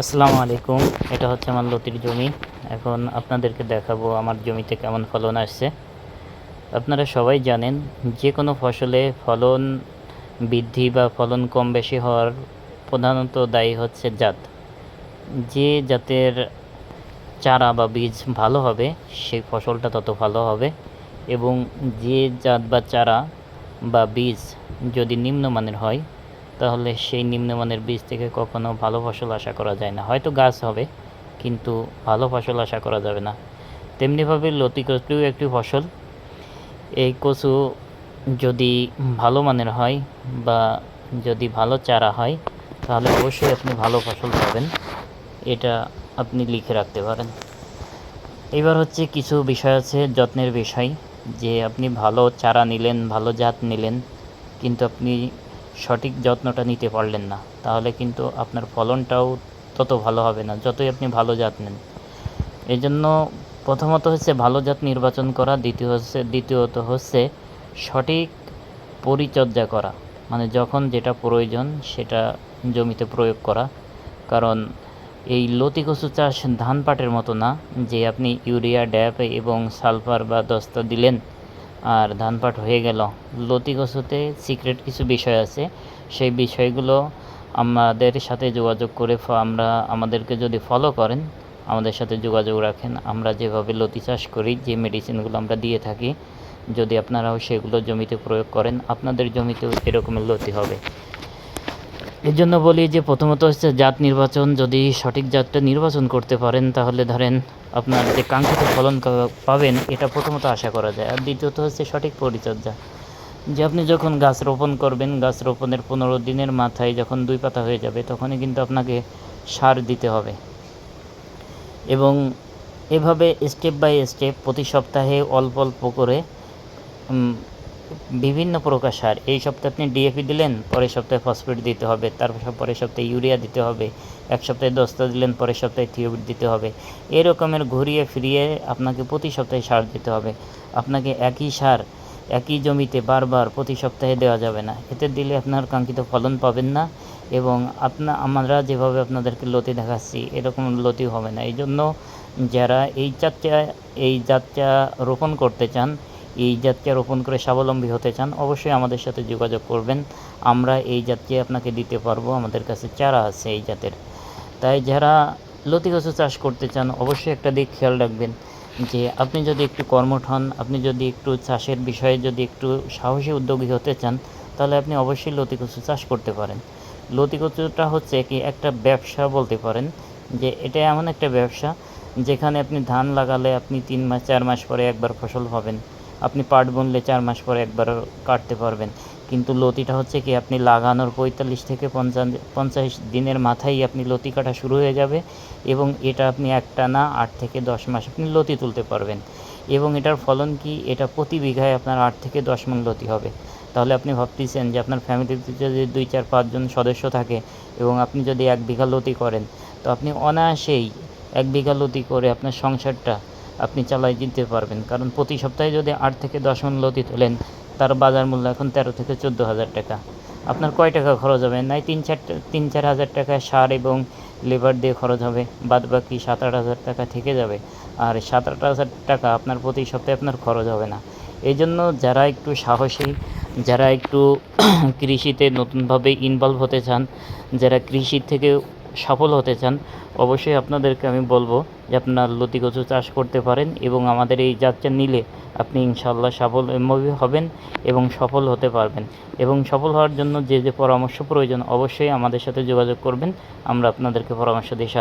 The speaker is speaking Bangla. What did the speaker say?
আসসালামু আলাইকুম। এটা হচ্ছে আমার লতির জমি। এখন আপনাদেরকে দেখাবো আমার জমিতে কেমন ফলন আসছে। আপনারা সবাই জানেন যে কোনো ফসলে ফলন বৃদ্ধি বা ফলন কম বেশি হওয়ার প্রধানত দায়ী হচ্ছে জাত। যে জাতের চারা বা বীজ ভালো হবে, সেই ফসলটা তত ভালো হবে এবং যে জাত বা চারা বা বীজ যদি নিম্নমানের হয় তাহলে সেই নিম্নমানের বীজ থেকে কখনো ভালো ফসল আশা করা যায় না। হয়তো গাছ হবে, কিন্তু ভালো ফসল আশা করা যাবে না। তেমনিভাবে লতি কচুও একটি ফসল। এই কচু যদি ভালো মানের হয় বা যদি ভালো চারা হয়, তাহলে অবশ্যই আপনি ভালো ফসল পাবেন। এটা আপনি লিখে রাখতে পারেন। এবার হচ্ছে কিছু বিষয় আছে, যত্নের বিষয়। যে আপনি ভালো চারা নিলেন, ভালো জাত নিলেন, কিন্তু আপনি সঠিক যত্নটা নিতে পারলেন না, তাহলে কিন্তু আপনার ফলনটাও তত ভালো হবে না, যতই আপনি ভালো জাত নেন। এই জন্য প্রথমত হচ্ছে ভালো জাত নির্বাচন করা, দ্বিতীয় হচ্ছে, দ্বিতীয়ত হচ্ছে সঠিক পরিচর্যা করা মানে যখন যেটা প্রয়োজন সেটা জমিতে প্রয়োগ করা। কারণ এই লতি কচু চাষ ধান পাটের মতো না, যে আপনি ইউরিয়া, ড্যাপ এবং সালফার বা দস্তা দিলেন আর ধান পাট হয়ে গেল। লতি গোসুতে সিক্রেট কিছু বিষয় আছে। সেই বিষয়গুলো আমাদের সাথে যোগাযোগ করে আমরা আমাদেরকে যদি ফলো করেন, আমাদের সাথে যোগাযোগ রাখেন। আমরা যেভাবে লতি চাষ করি, যে মেডিসিনগুলো আমরা দিয়ে থাকি, যদি আপনারাও সেগুলো জমিতে প্রয়োগ করেন, আপনাদের জমিতেও এরকমের লতি হবে। এর জন্য বলি যে প্রথমত হচ্ছে জাত নির্বাচন, যদি সঠিক জাতটা নির্বাচন করতে পারেন, তাহলে ধরেন আপনার যে কাঙ্ক্ষিত ফলন পাবেন, এটা প্রথমত আশা করা যায়। আর দ্বিতীয়ত হচ্ছে সঠিক পরিচর্যা। যে আপনি যখন গাছ রোপণ করবেন, গাছ রোপণের পনেরো দিনের মাথায় যখন দুই পাতা হয়ে যাবে, তখনই কিন্তু আপনাকে সার দিতে হবে। এবং এভাবে স্টেপ বাই স্টেপ প্রতি সপ্তাহে অল্প অল্প করে বিভিন্ন প্রকার সার। এই সপ্তাহে আপনি ডিএপি দিলেন, পরের সপ্তাহে ফসফেট দিতে হবে, তারপর পরের সপ্তাহে ইউরিয়া দিতে হবে, এক সপ্তাহে দস্তা দিলেন, পরের সপ্তাহে থিওবিট দিতে হবে। এরকমের ঘুরিয়ে ফিরিয়ে আপনাকে প্রতি সপ্তাহে সার দিতে হবে। আপনাকে একই সার, একই জমিতে বারবার প্রতি সপ্তাহে দেওয়া যাবে না। এতে দিলে আপনার কাঙ্ক্ষিত ফলন পাবেন না এবং আপনা, আমরা যেভাবে আপনাদেরকে লতি দেখাচ্ছি, এরকম লতি হবে না। এই জন্য যারা এই জাতটা এই জাতটা রোপণ করতে চান এই জাতকে রোপণ করে স্বাবলম্বী হতে চান, অবশ্যই আমাদের সাথে যোগাযোগ করবেন। আমরা এই জাতটি আপনাকে দিতে পারব, আমাদের কাছে চারা আছে এই জাতের। তাই যারা লতি কচু চাষ করতে চান, অবশ্যই একটা দিক খেয়াল রাখবেন যে আপনি যদি একটু কর্মঠ হন, আপনি যদি একটু চাষের বিষয়ে যদি একটু সাহসী উদ্যোগী হতে চান, তাহলে আপনি অবশ্যই লতি কচু চাষ করতে পারেন। লতি কচুটা হচ্ছে কি একটা ব্যবসা বলতে পারেন যে এটা এমন একটা ব্যবসা যেখানে আপনি ধান লাগালে আপনি তিন মাস, চার মাস পরে একবার ফসল পাবেন। আপনি পাট বুনলে চার মাস পরে একবার কাটতে পারবেন। কিন্তু লতিটা হচ্ছে কি, আপনি লাগানোর পঁয়তাল্লিশ থেকে পঞ্চাশ দিনের মাথায় আপনি লতি কাটা শুরু হয়ে যাবে এবং এটা আপনি একটা না আট থেকে দশ মাস আপনি লতি তুলতে পারবেন। এবং এটার ফলন কি, এটা প্রতি বিঘায় আপনার আট থেকে দশ মন লতি হবে। তাহলে আপনি ভাবতেছেন যে আপনার ফ্যামিলিতে যদি দুই চার পাঁচজন সদস্য থাকে এবং আপনি যদি এক বিঘা লতি করেন, তো আপনি অনায়াসেই এক বিঘা লতি করে আপনার সংসারটা আপনি চালাই দিতে পারবেন। কারণ প্রতি সপ্তাহে যদি আট থেকে দশ মন লতি তোলেন, তার বাজার মূল্য এখন তেরো থেকে চোদ্দ হাজার টাকা। আপনার কয় টাকা খরচ হবে? নাই, তিন চার তিন চার হাজার টাকা সার এবং লেবার দিয়ে খরচ হবে বাদ বাকি সাত আট হাজার টাকা থেকে যাবে। আর সাত আট হাজার টাকা আপনার প্রতি সপ্তাহে আপনার খরচ হবে না। এই জন্য যারা একটু সাহসী, যারা একটু কৃষিতে নতুনভাবে ইনভলভ হতে চান, যারা কৃষি থেকে সফল হতে চান, অবশ্যই আপনাদেরকে আমি বলব যে আপনার লতি কচু চাষ করতে পারেন এবং আমাদের এই যাত্রা নিলে আপনি ইনশাল্লাহ সফল হবেন এবং সফল হতে পারবেন। এবং সফল হওয়ার জন্য যে যে পরামর্শ প্রয়োজন, অবশ্যই আমাদের সাথে যোগাযোগ করবেন। আমরা আপনাদেরকে পরামর্শ দিয়ে